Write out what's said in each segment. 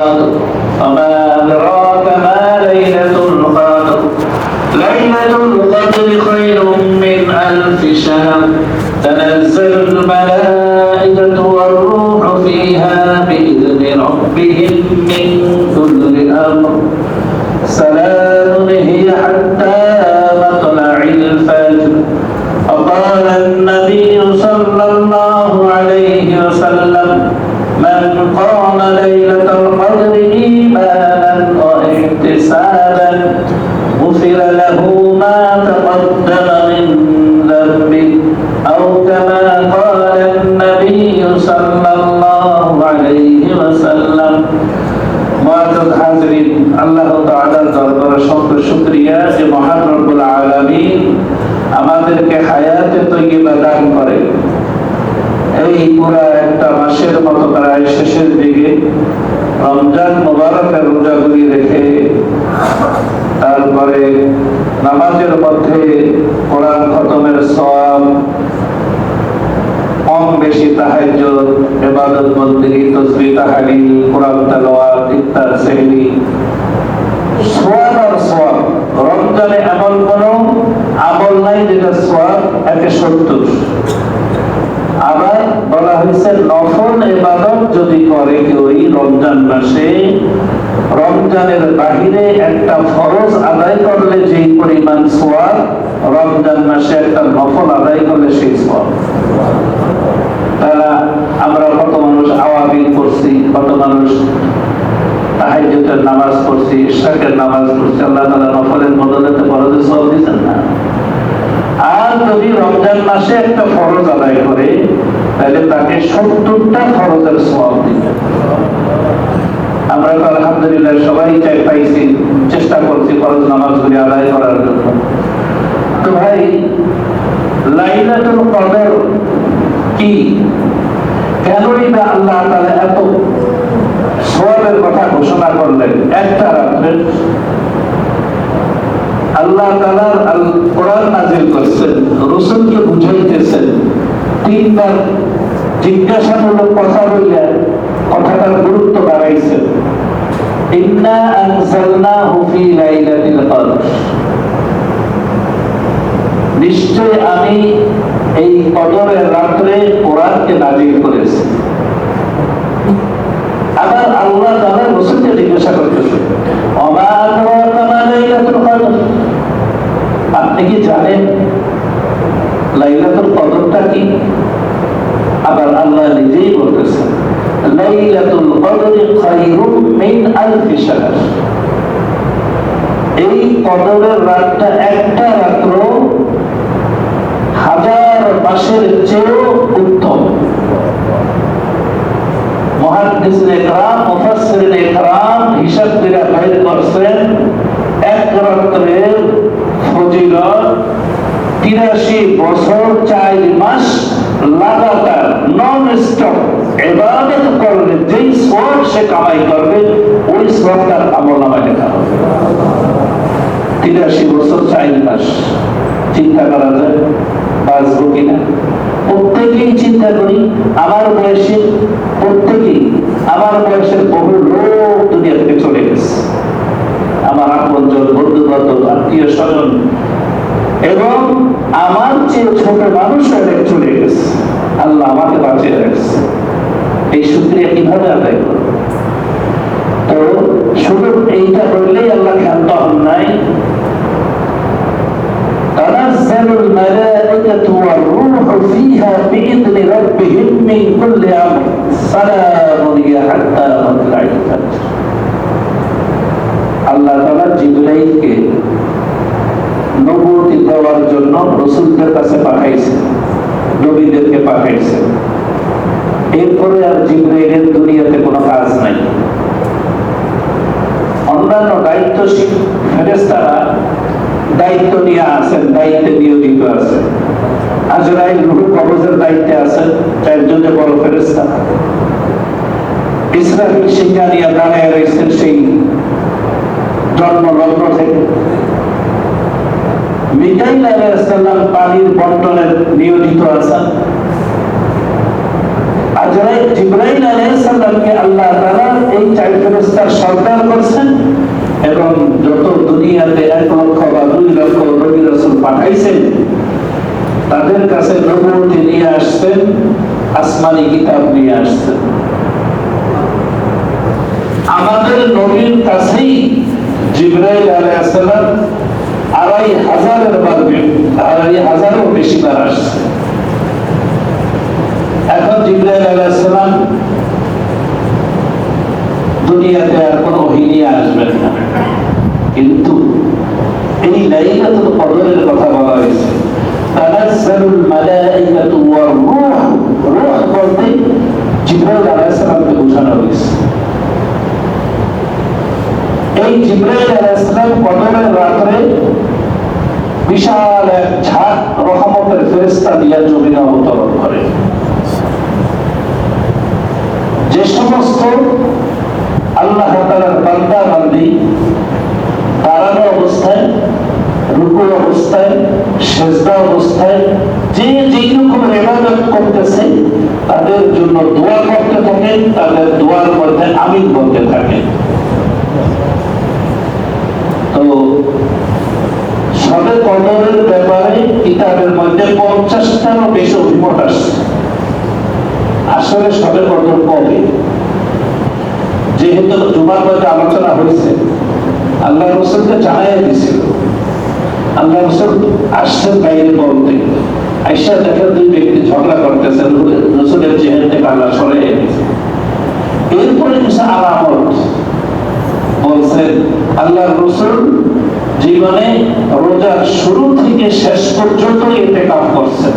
وما أدراك ما ليلة القدر. ليلة القدر خير من ألف شهر. تنزل الملائكة واحتسابا غفر له ما تقدم من ذنبه أو كما قال النبي صلى الله عليه وسلم মুআজ্জাজ হাজরিন আল্লাহ তাআলার দরবারে সকল শুকরিয়া যে মহান রব্বুল আলামিন আমাদেরকে হায়াতে তৈয়বা দান করে এই পুরা একটা মাসের মতো প্রায় শেষের দিকে রমজান মোবারকের রোজাগুলি রেখে তারপরে নামাজের মধ্যে কোরআন খতমের সওয়াব, কম বেশি বন্দেগী তাসবিহ তাহলিল, কোরআন সোয়াব রমজানে এমন কোন আমল নাই যেটা সোয়াব একে সত্তর। আবার বলা হয়েছে নফল ইবাদত যদি করে কেউ রমজান মাসে রমজানের বাহিরে একটা ফরজ আদায় করলে যেই পরিমাণ সোয়াব, রমজান মাসে একটা নফল আদায় করলে সেই সোয়াব। তারা, আমরা কত মানুষ করছি, কত মানুষ নামাজ পড়ছি, ইশরাকের নামাজ পড়ছি, আল্লাহ নফলের দিবেন না? আর যদি রমজান মাসে একটা ফরজ আদায় করে, তাহলে তাকে সত্তরটা ফরজের সওয়াব দিবে। আমরা তো আলহামদুলিল্লাহ সবাই চাই পাইছি, চেষ্টা করছি ফরজ নামাজগুলি আদায় করার জন্য। তো ভাই, লাইলাতুল কদর কি? আল্লাহ তাআলা এত সওয়াবের কথা ঘোষণা করলেন একটা আল্লাহ তাআলার আল কোরআন নাযিল করছেন, রাসূলকে বুঝাইতেছেন, তিনবার জিজ্ঞাসামূলক কথা বললে কথাটার গুরুত্ব বাড়াইছেন। নিশ্চয় আমি এই কদরের রাত্রে কোরআনকে করেছি। আবার আল্লাহ জিজ্ঞাসা কদর? আপনি কি জানেন নিজেই মিন আলফি শাহর এই কদরের রাতটা একটা রাত্র হাজার মাসের চেয়েও উত্তম। ইকরাম হিসাব করে করছেন, এক রাত্রের ফজিলত তিরাশি বছর, চার মাস লাগাতার নন স্টপ ইবাদত করলে যেই সওয়াব সে কামাই করবে, ওই সওয়াব তার আমল নামায় লেখা হবে। তিরাশি বছর চার মাস চিন্তা করা যায়, বাঁচবো কিনা? প্রত্যেকেই চিন্তা করি, আমার বয়সে প্রত্যেকেই, আমার বয়সের বহু লোক দুনিয়া থেকে চলে গেছে। আমার আপনজন বন্ধু বান্ধব আত্মীয় স্বজন, এবং আমার চেয়ে ছোট মানুষ অনেক চলে গেছে আল্লাহ আমাকে বাঁচিয়ে রাখছে এই শুক্রিয়া কিভাবে আদায় করবো তো শুধু এইটা বললেই আল্লাহ ক্ষান্ত হন নাই تنزل الملائكة والروح فيها بإذن ربهم من كل أمر سلام هي حتى مطلع الفجر আল্লাহ তাআলা জিবরাইলকে রাসূলদের কাছে পাঠাইছেন নবীদেরকে পাঠাইছেন এরপরে আর জিবরাইলের দুনিয়াতে কোনো কাজ নাই। অন্যান্য দায়িত্বশীল ফেরেশতারা দায়িত্ব নিয়ে আছেন, দায়িত্বে নিয়োজিত আছেন। আজরাইল রুহ কবজের দায়িত্বে আছেন চারজনে বড় ফেরেশতা। ইসরাফিল নিয়ে দাঁড়ায় রয়েছেন সেই জন্ম লগ্ন থেকে। মিকাইল আলাইহিসসালাম পানির বন্টনের নিয়োজিত আছেন আজরাইল জিব্রাইল আলাইহিস আল্লাহ এই সর্দার করেছেন এবং যত দুনিয়াতে এক লক্ষ বা দুই লক্ষ রাসূল পাঠাইছেন, তাদের কাছে নিয়ে আসতেন আসমানি কিতাব নিয়ে আসছেন। আমাদের নবীর কাছেই জিব্রাইল সালাম আড়াই হাজারের বার আড়াই হাজারও বেশি বার আসছে এখন জিব্রাইল আলাইহিস সালাম দুনিয়াতে আর কোনো ওহী নিয়ে আসবেন না কিন্তু এই লাইলাতুল কদরের কথা বলা হয়েছে তানাজ্জালুল মালাইকাতু ওয়ার রূহ রূহ বলতে জিব্রাইল আলাইহিস সালামকে বোঝানো হয়েছে এই জিব্রাইল আলাইহিস সালাম কদরের রাত্রে বিশাল এক ঝাঁক রহমতের ফেরেশতা দিয়া জমিনে অবতরণ করে যে সমস্ত আল্লাহ তাআলার বান্দা, বান্দি অবস্থায়, রুকু অবস্থায়, সেজদা অবস্থায়, যে যেই রকমের ইবাদত করতেছে, তাদের জন্য দোয়া করতে থাকেন তাদের দোয়ার মধ্যে আমিন বলতে থাকেন তো সবে কদরের ব্যাপারে কিতাবের মধ্যে পঞ্চাশটারও বেশি অভিমত আসছে। আসলে সবে কদর কবে? যেহেতু জুমার মধ্যে আলোচনা হয়েছে, আল্লাহ রসুলকে জানাই দিছিল। আল্লাহ রসুল আসছেন বাইরে বলতে। আইসা দেখেন দুই ব্যক্তি ঝগড়া করতেছেন রসুলের চেহারা থেকে আল্লাহ সরে এরপরে কিছু আলামত বলছেন, আল্লাহ রসুল জীবনে রোজার শুরু থেকে শেষ পর্যন্ত এতে কাম করছেন।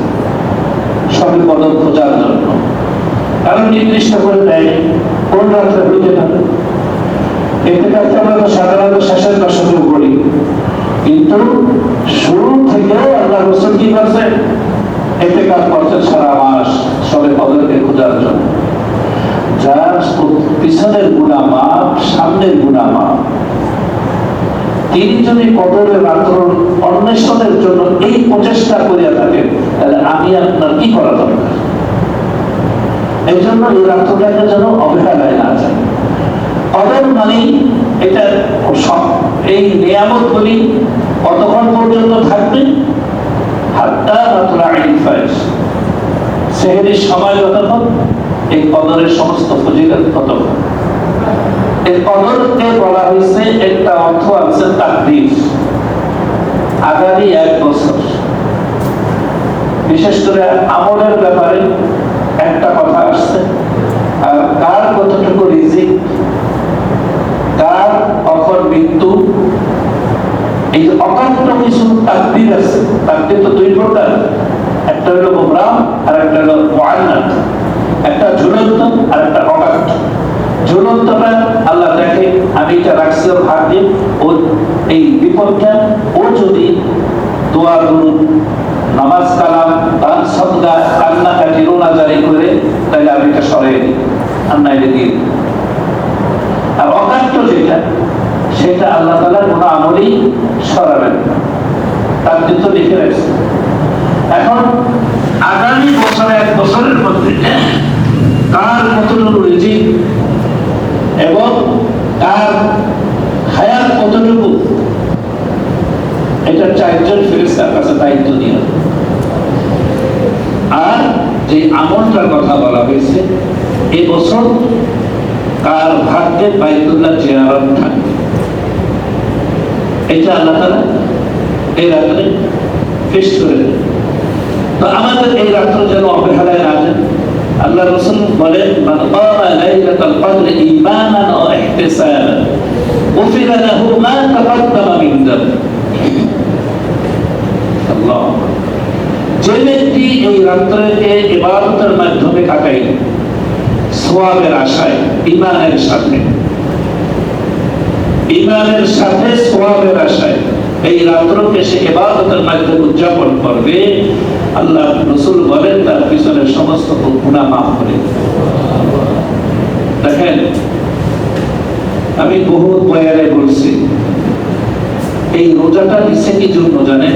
সবে কদর খোঁজার জন্য। কারণ নির্দিষ্ট করে দেয়, কোন রাত্রে হইতে পারে? এতে কাছে আমরা তো সাধারণত শেষের দশকে করি কিন্তু শুরু থেকেও আল্লাহ রসুল কি করছেন? এতে কাজ করছেন সারা মাস সবে কদরকে খোঁজার জন্য। যার পিছনের গুণা মাপ, সামনের গুণা মাপ। তিনি যদি কদরের রাত্র অন্বেষণের জন্য এই প্রচেষ্টা করিয়া থাকেন। তাহলে আমি আপনার কি করা দরকার? এই জন্য এই রাত্রটাকে যেন না যায় কদর মানে এটা এই নিয়ামত গুলি কতক্ষণ পর্যন্ত থাকবে? এই সমস্ত বলা হয়েছে, একটা অর্থ আছে এক বছর। বিশেষ করে আমলের ব্যাপারে একটা কথা আসছে। কার কতটুকু রিজিক? কার কখন মৃত্যু? এই যে অকান্ত কিছু তাকদির আছে। তাকদির তো দুই প্রকার। একটা হলো আর একটা হলো মুআন্নাত। একটা ঝুলন্ত আর একটা অকান্ত ঝুলন্তটা আল্লাহ দেখে, আমি এটা রাখছি ওর ভাগ্যে ও এই বিপদটা, ও যদি দোয়া দুরুদ নামাজ কালাম দান সদকা কান্নাকাটি রোনা জারি করে তাহলে আমি এটা সরাই আর নাইলে। আর অকান্ত যেটা, সেটা আল্লাহ তালার কোনো আমলেই সরাবেন তার কিন্তু লিখে রাখছে। এখন, আগামী বছরে, এক বছরের মধ্যে, কার কতটুকু রিজিক এবং কার হায়াত কতটুকু এটা চারজন ফেরেস্তার কাছে দায়িত্ব নিয়ে আর যে আমলটার কথা বলা হয়েছে এবছর কার ভাগ্যে বাইতুল্লাহ জিয়ারত থাকবে? এটা আল্লাহ তালা এই রাত্রে ফিস করে। তো আমাদের এই রাত্র যেন অবহেলায় না যায়। আল্লাহ রসুল বলেন, মান কামা লাইলাতাল কদর ঈমানান ওয়া ইহতিসাবান গুফিরা লাহু মা তাকাদ্দামা মিন যামবি আল্লাহ যে ব্যক্তি এই রাত্রকে ইবাদতের মাধ্যমে কাটাই, সোয়াবের আশায় ইমানের সাথে। ইমানের সাথে, সোয়াবের আশায়। এই রাত্রকে সে ইবাদতের মাধ্যমে উদযাপন করবে। আল্লাহ রসুল বলেন, তার পিছনে সমস্ত গুণা মাফ করে দেখেন, আমি বহু বয়ারে বলছি, এই রোজাটা নিচ্ছে কি জন্য জানেন?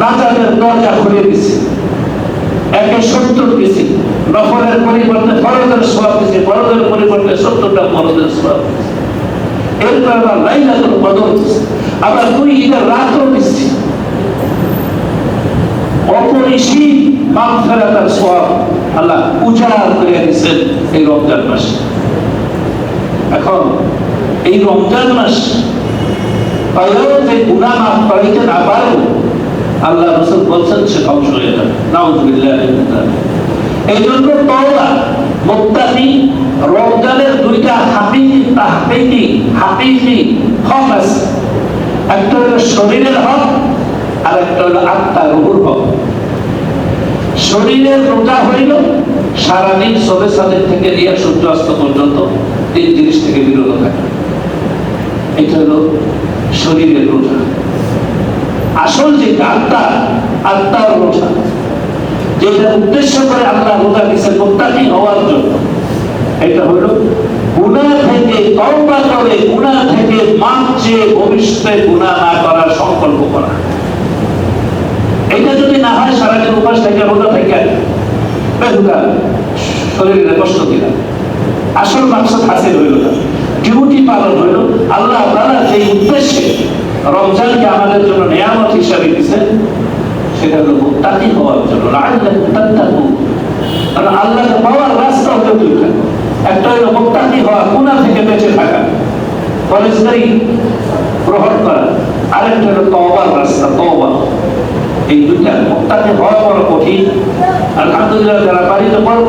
নাজাতের দরজা খুলে দিছি। একে সত্তর দিছি। নফরের পরিবর্তে ফরজের সওয়াব দিছি। ফরজের পরিবর্তে সত্তরটা ফরজের দিছি। এরপর আবার লাইলাতুল কদর আবার দুই ঈদের রাতও দিছি। অপরিসীম মাগফিরাতের সওয়াব আল্লাহ উজাড় করে দিয়েছেন এই রমজান মাসে। এখন এই রমজান মাস পাইলেও যে গুণা মাফ করাইতে না পারেও আল্লাহ রসুল বলছেন, সে ধ্বংস হয়ে যাবে। এই জন্য তওবা, মুত্তাকি, রমজানের দুইটা হাকিকি তাহকিকি হাকিকি হক আছে একটা হলো শরীরের হক, আর একটা হলো আত্মা রুহুর হক। শরীরের রোজা হইল, সারাদিন সবে সাদের থেকে নিয়ে সূর্য অস্ত পর্যন্ত তিন জিনিস থেকে বিরত থাকে। এটা হলো শরীরের রোজা। আসল যে আত্মা আত্মার রোজা, যেটা উদ্দেশ্য করে আল্লাহ রোজা দিচ্ছে মোত্তাকি হওয়ার জন্য, এটা হলো গুণা থেকে তওবা করে, গুণা থেকে চেয়ে ভবিষ্যতে গুণা না করার সংকল্প করা। এটা যদি না হয়, সারাদিন উপাস থেকে রোজা থেকে বেহুদা শরীরে কষ্ট দিলাম। আসল মাকসাদ হাসিল হইল না। ডিউটি পালন হইল। আল্লাহ যে উদ্দেশ্যে রমজানকে আমাদের জন্য নিয়ামত হিসাবে দিয়েছেন, সেটা হলো মুত্তাকি হওয়ার জন্য। কারণ আল্লাহকে পাওয়ার রাস্তা হলো দুইটা। একটা হলো মুত্তাকি হওয়া, গুনাহ থেকে বেঁচে থাকা ফরেজগারি গ্রহণ করা। আরেকটা হলো তওবার রাস্তা, তওবা। এই দুইটা মুত্তাকি হওয়া বড় কঠিন। আলহামদুলিল্লাহ, যারা বাড়িতে পড়ব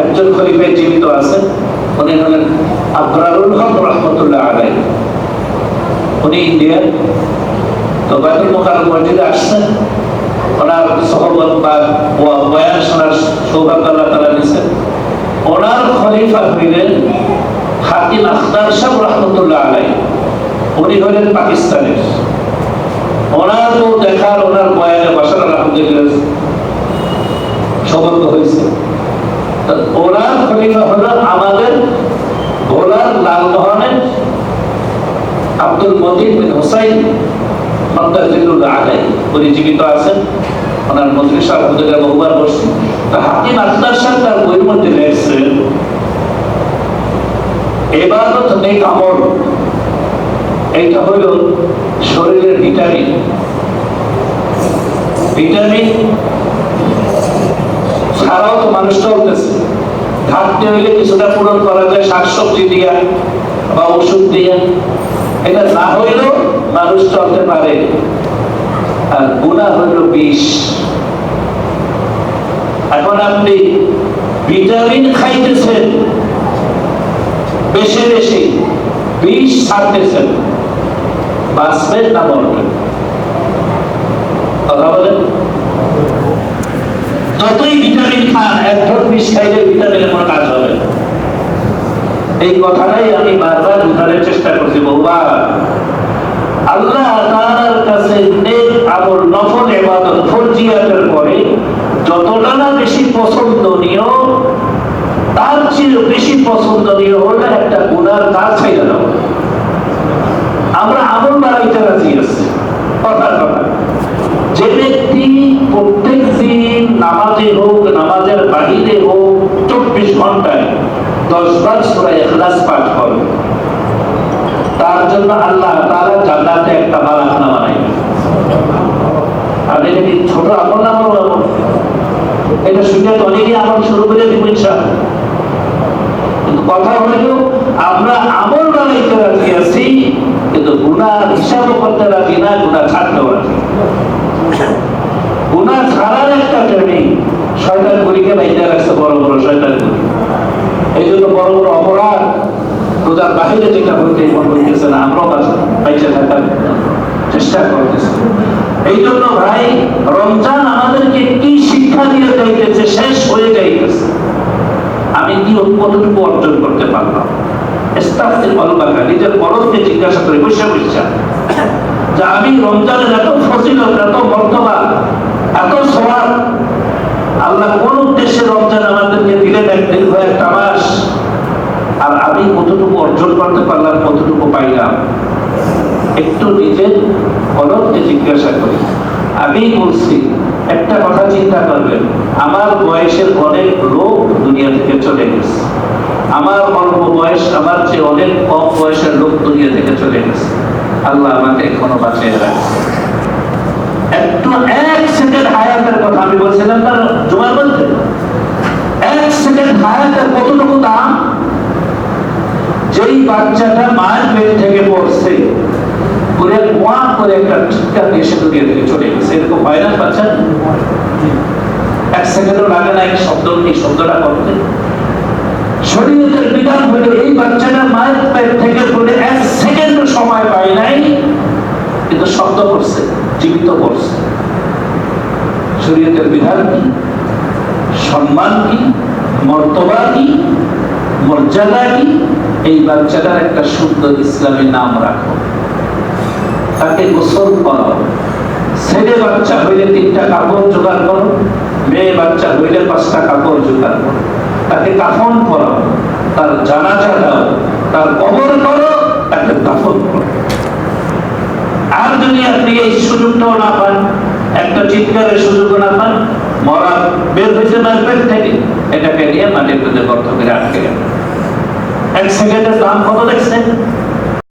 একজন খলিফায় জীবিত আছেন, উনি হলেন আবরারুল হক রহমতুল্লাহ আলাই উনি ইন্ডিয়ার তো বাইতুল মোকাররম মসজিদে আসছেন। ওনার সহবত বা বয়ান শোনার সৌভাগ্য আল্লাহ তাআলা দিয়েছেন। ওনার খলিফা হইলেন হাকিম আখতার সাহেব রহমতুল্লাহ আলাই উনি হলেন পাকিস্তানের। ওনার তো দেখার, ওনার বয়ানে বসার আলহামদুলিল্লাহ সৌভাগ্য হয়েছে। ওনার খলিফা হলো আমাদের ভোলার লালমোহনের আব্দুল মজিদ বিন হুসাইন মন্দাজিদুল্লাহ আলাই। উনি জীবিত আছেন। ওনার সাহেব আলহামদুলিল্লাহ বহুবার বসছি। তো হাকিম আখতার সাহেব তার বইয়ের মধ্যে লেখছেন এবাদত নেক আমল। এইটা হইল শরীরের ভিটামিন। ভিটামিন ছাড়াও তো মানুষ চলতেছে। ঘাটতি হইলে কিছুটা পূরণ করা যায়, শাকসবজি দিয়া বা ওষুধ দিয়া। এটা না হইলেও মানুষ চলতে পারে। আর গুণা হইল বিষ। এখন আপনি ভিটামিন খাইতেছেন, বেশি বেশি বিষ ছাড়তেছেন, বাঁচবেন না মরবেন। কথা বলেন? যতই ভিটামিন খান, এক ঢোক বিষ খাইলে ভিটামিনের কোনো কাজ হবে এই কথাটাই আমি বারবার বোঝানোর চেষ্টা করছি বহুবার আল্লাহ তাআলার কাছে নেক আমল, নফল ফরজিয়াতের পরে যতটা না বেশি পছন্দনীয়, তার চেয়ে বেশি পছন্দনীয় হলো একটা গুনার কাজ আমরা আমল বাড়াইতে রাজি আছি ব্যক্তি প্রত্যেক দিন নামাজে হোক, নামাজের বাহিরে হোক, চব্বিশ ঘন্টায় দশ বার সুরা পাঠ করে। তার জন্য আল্লাহ তারা জান্নাতে একটা বালাখানা বানাইবে আর এটা কি ছোট আমল না বড় আমল? এটা শুনে তো অনেকেই আমল শুরু করে দিব ইনশাআল্লাহ। কথা হলো আমরা আমল বানাইতে রাজি আছি, কিন্তু গুনার হিসাবও করতে রাজি না, গুনাহ ছাড়তেও রাজি গুনাহ ছাড়ার একটা ট্রেনিং শয়তান গুলিকে বাইতে রাখছে, বড় বড় শয়তান গুলি। এই জন্য বড় বড় অপরাধ রোজার বাহিরে যেটা হইতে মন হইতেছে না, আমরাও বাইচে থাকার চেষ্টা করতেছি। এই জন্য ভাই, রমজান আমাদেরকে কি শিক্ষা দিয়ে যাইতেছে, শেষ হয়ে যাইতেছে। আমি কি কতটুকু অর্জন করতে পারলাম? নিজের পরকে জিজ্ঞাসা করে বসে বসে যে আমি রমজানের এত ফজিলত, এত মর্তবা এত সবার, আল্লাহ কোন উদ্দেশ্যে রমজান আমাদেরকে দিলেন? এক দীর্ঘ একটা মাস। আর আমি কতটুকু অর্জন করতে পারলাম, কতটুকু পাইলাম, একটু নিজের কলমকে জিজ্ঞাসা করি। আমি বলছি, একটা কথা চিন্তা করবেন, আমার বয়সের অনেক লোক দুনিয়া থেকে চলে গেছে। আমার অল্প বয়স, আমার চেয়ে অনেক কম বয়সের লোক দুনিয়া থেকে চলে গেছে। আল্লাহ আমাকে এখনও বাঁচিয়ে রাখছে। একটু এক সেকেন্ড হায়াতের কথা আমি বলছিলাম তার জমার বলতে এক সেকেন্ড হায়াতের কতটুকু দাম? যেই বাচ্চাটা মায়ের পেট থেকে পড়ছে করে কোয়া করে একটা চিৎকার দিয়ে সে দুনিয়া চলে গেছে। এরকম হয় না বাচ্চা? এক সেকেন্ডও লাগে না এই শব্দ, এই শব্দটা করতে। শরীরের বিধান হলো এই বাচ্চাটা মায়ের পেট থেকে পড়ে এক সেকেন্ড সময় পায় নাই কিন্তু শব্দ করছে জীবিত করছে। শরীয়তের বিধান কি? সম্মান কি? মর্তবা কি? মর্যাদা কি? এই বাচ্চাটার একটা সুন্দর ইসলামী নাম রাখো। তাকে গোসল করাও ছেলে বাচ্চা হইলে তিনটা কাপড় জোগাড় করো, মেয়ে বাচ্চা হইলে পাঁচটা কাপড় জোগাড় করো। তাকে কাফন করো তার জানাজা দাও, তার কবর করো, তাকে দাফন করো। আর যদি আপনি এই সুযোগটাও না পান একটা চিৎকারের সুযোগ না পান মরা বের হয়েছে পেট থেকে। এটাকে নিয়ে মাটির মধ্যে গর্ত করে আটকে গেল। এক সেকেন্ডের দাম কত দেখছেন?